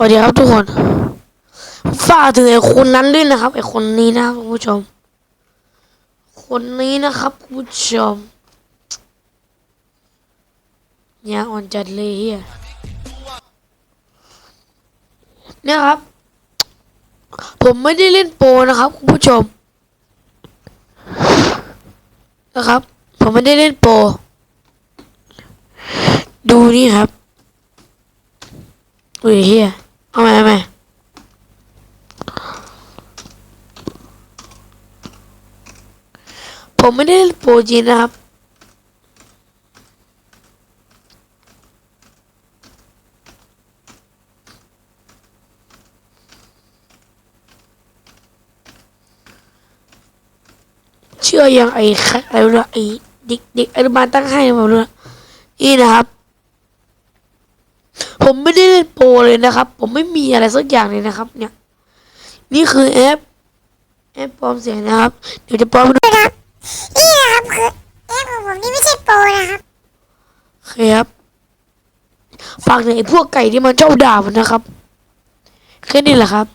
สวัสดีครับทุกคน ฝากถึงไอ้คนนั้นด้วยนะครับไอ้คนนี้นะคุณผู้ชม คนนี้นะครับคุณผู้ชมเนี่ยอ่อนจัดเลยเฮียเนี่ยครับ ผมไม่ได้เล่นโปรนะครับคุณผู้ชม นะครับ ผมไม่ได้เล่นโปรดูนี่ครับอุ้ย เอาใหม่เอาใหม่ผมไม่ได้โปรจริงนะครับเชื่อยังไอ้ใครอะไอ้ด็กเด็กอนุบาลตั้งให้มาเลยนี่นะครับ ผมไม่ได้เล่นโปรเลยนะครับ ผมไม่มีอะไรสักอย่างเลยนะครับ เนี่ย นี่คือแอปแอปปลอมเสียงนะครับ เดี๋ยวจะปลอมให้ดูนะครับนี่นะครับคือแอปของผมที่ไม่ใช่โปรนะครับโอเคครับฝากถึงไอ้พวกไก่ที่มันชอบด่าผมนะครับแค่นี้แหละครับ